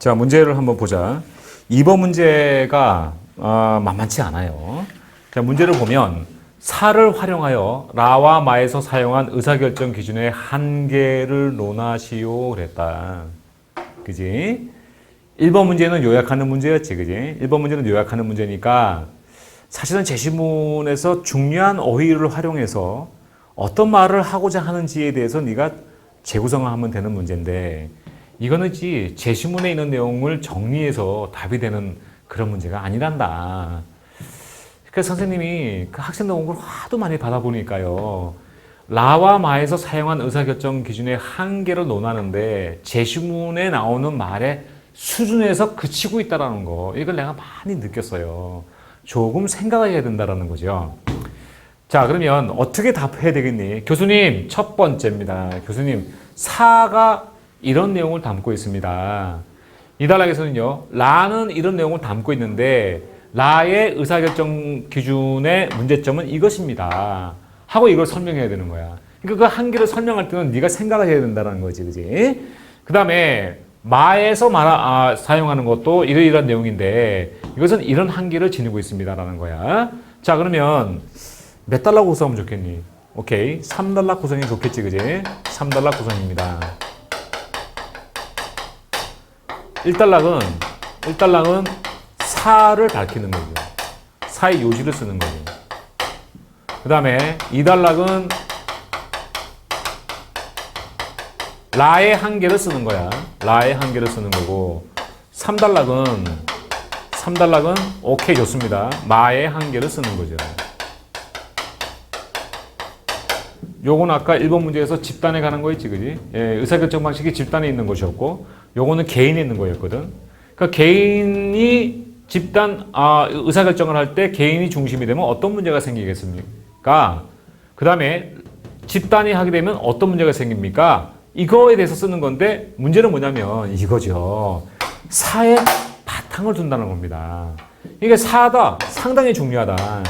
자, 문제를 한번 보자. 2번 문제가 어, 만만치 않아요. 자, 문제를 보면 사를 활용하여 라와 마에서 사용한 의사결정 기준의 한계를 논하시오 그랬다. 그지? 1번 문제는 요약하는 문제였지, 그지? 1번 문제는 요약하는 문제니까 사실은 제시문에서 중요한 어휘를 활용해서 어떤 말을 하고자 하는지에 대해서 네가 재구성을 하면 되는 문제인데 이거는 지 제시문에 있는 내용을 정리해서 답이 되는 그런 문제가 아니란다. 그러니까 선생님이 그 학생들 공부를 하도 많이 받아보니까요. 라와 마에서 사용한 의사결정 기준의 한계를 논하는데 제시문에 나오는 말의 수준에서 그치고 있다라는 거 이걸 내가 많이 느꼈어요. 조금 생각을 해야 된다라는 거죠. 자 그러면 어떻게 답해야 되겠니? 교수님 첫 번째입니다. 교수님 사가 이런 내용을 담고 있습니다. 이 단락에서는요 라는 이런 내용을 담고 있는데 라의 의사결정 기준의 문제점은 이것입니다. 하고 이걸 설명해야 되는 거야. 그러니까 그 한계를 설명할 때는 네가 생각을 해야 된다는 거지, 그지? 그 다음에 마에서 말 아, 사용하는 것도 이러이러한 내용인데 이것은 이런 한계를 지니고 있습니다라는 거야. 자 그러면 몇 달러 구성하면 좋겠니? 오케이, 3달러 구성이 좋겠지, 그지? 3달러 구성입니다. 1달락은 1달락은 사를 밝히는 거죠. 사의 요지를 쓰는 거죠. 그 다음에 2달락은 라의 한계를 쓰는 거야. 라의 한계를 쓰는 거고 3달락은 3달락은 오케이 좋습니다. 마의 한계를 쓰는 거죠. 요건 아까 1번 문제에서 집단에 가는 거 있지, 그지? 예, 의사결정 방식이 집단에 있는 것이었고, 요거는 개인에 있는 거였거든. 그러니까 개인이 집단, 아, 의사결정을 할 때 개인이 중심이 되면 어떤 문제가 생기겠습니까? 그 다음에 집단이 하게 되면 어떤 문제가 생깁니까? 이거에 대해서 쓰는 건데, 문제는 뭐냐면 이거죠. 사에 바탕을 둔다는 겁니다. 이게 사다. 상당히 중요하다.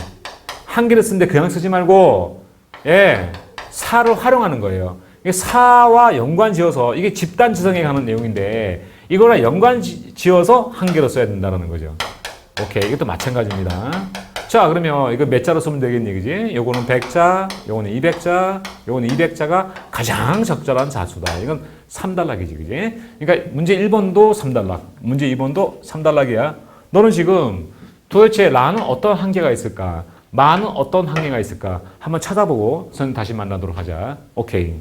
한계를 쓰는데 그냥 쓰지 말고, 예, 사를 활용하는 거예요. 이게 사와 연관 지어서 이게 집단 지성에 가는 내용인데 이거랑 연관 지- 지어서 한계로 써야 된다는 거죠. 오케이. 이것도 마찬가지입니다. 자, 그러면 이거 몇 자로 쓰면 되겠니, 그지? 요거는 100자, 요거는 200자, 요거는 200자가 가장 적절한 자수다. 이건 3단락이지, 그지? 그러니까 문제 1번도 3단락, 문제 2번도 3단락이야. 너는 지금 도대체 라는 어떤 한계가 있을까? 마는 어떤 한계가 있을까? 한번 찾아보고 선 다시 만나도록 하자. 오케이.